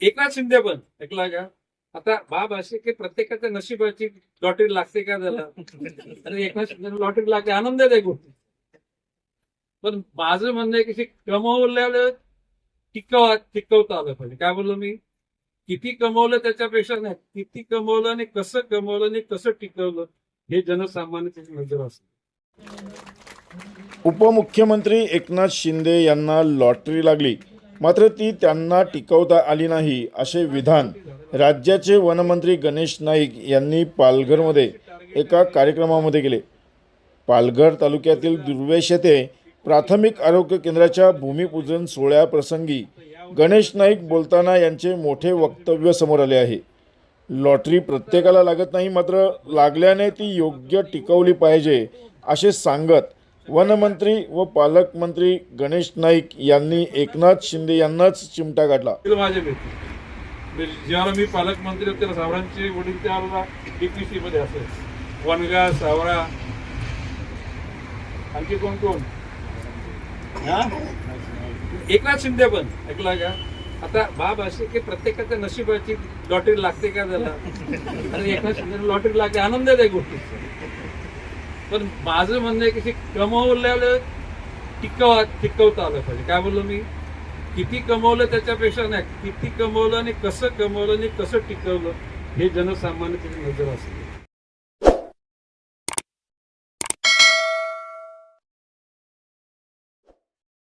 एकनाथ शिंदे पण ऐकला का? आता बाब असे की प्रत्येकाच्या नशिबाची लॉटरी लागते का त्याला? आणि एकनाथ शिंदे लॉटरी लागते आनंद आहे गोष्टी. पण माझं म्हणणं आहे की कमवलेलं टिकवा टिकवता आलं पाहिजे. काय बोललो मी? किती कमवलं त्याच्यापेक्षा नाही. किती कमवलं आणि कसं कमवलं आणि कसं टिकवलं हे जनसामान्याची नजर असते. उपमुख्यमंत्री एकनाथ शिंदे यांना लॉटरी लागली. मात्र ती त्यांना टिकवता आली नाही असे विधान राज्याचे वनमंत्री गणेश नाईक यांनी पालघरमध्ये एका कार्यक्रमामध्ये केले. पालघर तालुक्यातील दुर्वेश येथे प्राथमिक आरोग्य केंद्राच्या भूमिपूजन सोहळ्याप्रसंगी गणेश नाईक बोलताना यांचे मोठे वक्तव्य समोर आले आहे. लॉटरी प्रत्येकाला लागत नाही मात्र लागल्याने ती योग्य टिकवली पाहिजे असे सांगत वनमंत्री व पालकमंत्री गणेश नाईक यांनी एकनाथ शिंदे यांनाच चिमटा काढला माझे मित्र. म्हणजे मी पालकमंत्री होते सावरांचे वडील त्यावेळेला डीपीसी मध्ये असे. वनगा सावरा. आणखी कोण कोण? एकनाथ शिंदे पण. ऐकला का? आता बाब असे की प्रत्येकाच्या नशिबाची लॉटरी लागते का त्याला? आणि एकनाथ शिंदे लॉटरी लागते आनंद आहे गोष्टी पण माझं म्हणणं आहे की कमवलेलं टिकवा टिकवता आलं पाहिजे. काय बोललो मी? किती कमवलं त्याच्यापेक्षा नाही. किती कमवलं आणि कसं कमवलं आणि कसं टिकवलं हे जनसामान्याची नजर असते.